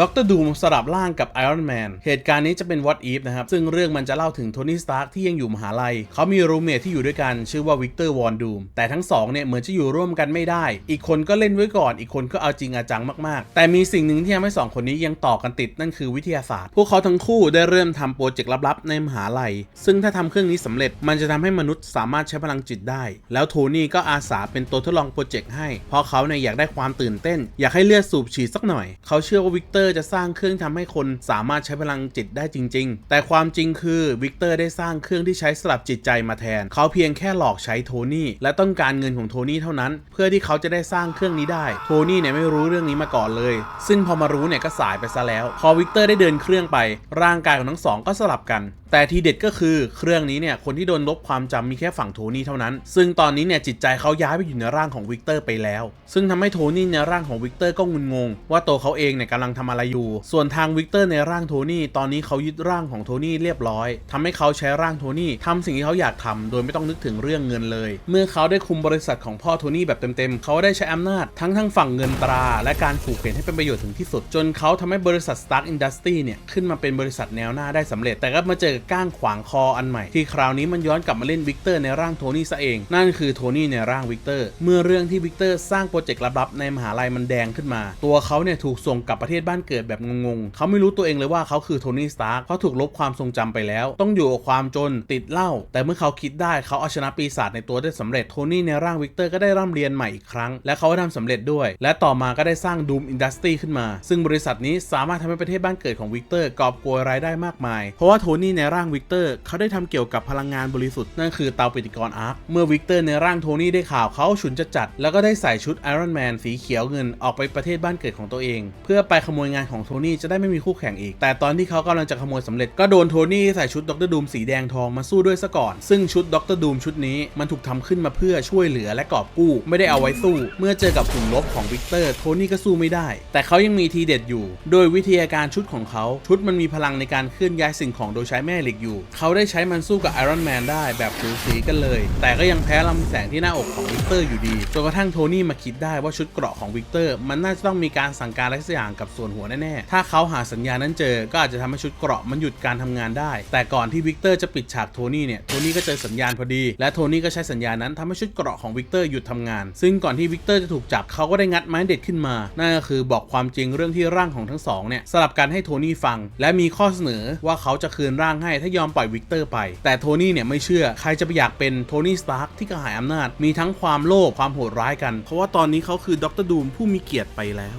ด็อกเตอร์ดูมสลับร่างกับไอรอนแมน เหตุการณ์นี้จะเป็น What If นะครับ ซึ่งเรื่องมันจะเล่าถึงโทนี่ สตาร์กที่ยังอยู่มหาลัย เขามีรูเมทที่อยู่ด้วยกันชื่อว่าวิกเตอร์วอนดูม แต่ทั้งสองเนี่ย เหมือนจะอยู่ร่วมกันไม่ได้ อีกคนก็เล่นไว้ก่อน อีกคนก็เอาจริงอาจังมาก ๆ แต่มีสิ่งหนึ่งที่ทำให้สองคนนี้ยังต่อกันติดนั่นคือวิทยาศาสตร์ พวกเขาทั้งคู่ได้เริ่มทำโปรเจกต์ลับๆในมหาลัย ซึ่งถ้าทำเครื่องนี้สำเร็จ มันจะทำให้มนุษย์สามารถใช้พลังจิตได้ แล้วโทนี่ก็อาสาเป็นตัวทดลองโปรเจกต์ให้ เพราะเขาเนี่ยอยากได้ความตื่นเต้น อยากให้เลือดสูบฉีดสักหน่อย เขาเชื่อว่าวิกเตอร์อร์จะสร้างเครื่องทำให้คนสามารถใช้พลังจิตได้จริง ๆ แต่ความจริงคือวิกเตอร์ได้สร้างเครื่องที่ใช้สลับจิตใจมาแทน เขาเพียงแค่หลอกใช้โทนี่และต้องการเงินของโทนี่เท่านั้น เพื่อที่เขาจะได้สร้างเครื่องนี้ได้ โทนี่เนี่ยไม่รู้เรื่องนี้มาก่อนเลย ซึ่งพอมารู้เนี่ยก็สายไปซะแล้ว พอวิกเตอร์ได้เดินเครื่องไป ร่างกายของทั้งสองก็สลับกันแต่ทีเด็ดก็คือเครื่องนี้เนี่ยคนที่โดนลบความจำมีแค่ฝั่งโทนี่เท่านั้น ซึ่งตอนนี้เนี่ยจิตใจเขาย้ายไปอยู่ในร่างของวิกเตอร์ไปแล้ว ซึ่งทำให้โทนี่ในร่างของวิกเตอร์ก็งุนงงว่าตัวเขาเองเนี่ยกำลังทำอะไรอยู่ ส่วนทางวิกเตอร์ในร่างโทนี่ตอนนี้เขายึดร่างของโทนี่เรียบร้อยทำให้เขาใช้ร่างโทนี่ทำสิ่งที่เขาอยากทำโดยไม่ต้องนึกถึงเรื่องเงินเลย เมื่อเขาได้คุมบริษัทของพ่อโทนี่แบบเต็มๆเขาได้ใช้อำนาจทั้งทั้งฝั่งเงินตรา และการผูกเปลี่ยนให้เป็นประโยชน์ถึงที่สุด จนเขาทำให้บริษัท Stark Industry เนี่ยขึ้นมาเป็นบริษัทแนวหน้าได้สำเร็จ แต่ก็มาเจอก,ก้างขวางคออันใหม่ที่คราวนี้มันย้อนกลับมาเล่นวิกเตอร์ในร่างโทนี่ซะเอง นั่นคือโทนี่ในร่างวิกเตอร์เมื่อเรื่องที่วิกเตอร์สร้างโปรเจกต์ลับๆในมหาลัยมันแดงขึ้นมา ตัวเขาเนี่ยถูกส่งกลับประเทศบ้านเกิดแบบงงๆเขาไม่รู้ตัวเองเลยว่าเขาคือโทนี่สตาร์กเพราะถูกลบความทรงจำไปแล้ว ต้องอยู่กับความจนติดเหล้าแต่เมื่อเขาคิดได้เขาเอาชนะปีศาจในตัวได้สำเร็จโทนี่ในร่างวิกเตอร์ก็ได้ร่ำเรียนใหม่อีกครั้ง และเขาก็ทำสำเร็จด้วย และต่อมาก็ได้สร้างดูมอินดัสทรีขึ้นมา ซึ่งบริษัทนี้สามารถทำให้ประเทศบ้านเกิดของวิกเตอร์กอบโกยรายได้มากมาย เพราะว่าโทนี่ในร่างวิกเตอร์เขาได้ทำเกี่ยวกับพลังงานบริสุทธิ์นั่นคือเตาปฏิกรณ์อาร์คเมื่อวิกเตอร์ในร่างโทนี่ได้ข่าวเขาฉุนจะจัด แล้วก็ได้ใส่ชุดไอรอนแมนสีเขียวเงินออกไปประเทศบ้านเกิดของตัวเอง เพื่อไปขโมยงานของโทนี่จะได้ไม่มีคู่แข่งอีก แต่ตอนที่เขากำลังจะขโมยสำเร็จก็โดนโทนี่ใส่ชุดด็อกเตอร์ดูมสีแดงทองมาสู้ด้วยซะก่อน ซึ่งชุดด็อกเตอร์ดูมชุดนี้มันถูกทำขึ้นมาเพื่อช่วยเหลือและกอบกู้ไม่ได้เอาไว้สู้ เมื่อเจอกับกลุ่มลบของวิกเตอร์โทนี่ก็สู้ไม่ได้ แต่เขายังมีทีเด็ดอยู่ โดยวิทยาการชุดของเขาชุดมันมีพลังในการเคลื่อนย้ายสิ่งของโดยใช้แม่เหล็กอยู่ เขาได้ใช้มันสู้กับไอรอนแมนได้แบบสูสีกันเลย แต่ก็ยังแพ้ลำแสงที่หน้าอกของวิกเตอร์อยู่ดีจนกระทั่งโทนี่มาคิดได้ว่าชุดเกราะของวิกเตอร์มันน่าจะต้องมีการสั่งการอะไรสักอย่างกับส่วนหัวแน่ๆ ถ้าเขาหาสัญญาณนั้นเจอ ก็อาจจะทำให้ชุดเกราะมันหยุดการทำงานได้ แต่ก่อนที่วิกเตอร์จะปิดฉากโทนี่เนี่ย โทนี่ก็เจอสัญญาณพอดี และโทนี่ก็ใช้สัญญาณนั้นทำให้ชุดเกราะของวิกเตอร์หยุดทำงาน ซึ่งก่อนที่วิกเตอร์จะถูกจับเขาก็ได้งัดไม้เด็ดขึ้นมา นั่นก็คือบอกความจริงเรื่องที่ร่างของทั้งสองเนี่ยสลับกันให้โทนี่ฟัง และมีข้อเสนอว่าเขาจะคืนร่างให้ถ้ายอมปล่อยวิกเตอร์ไป แต่โทนี่เนี่ยไม่เชื่อ ใครจะไปอยากเป็นโทนี่สตาร์กที่กระหายอำนาจ มีทั้งความโลภ ความโหดร้ายกัน เพราะว่าตอนนี้เขาคือดรดูมผู้มีเกียรติไปแล้ว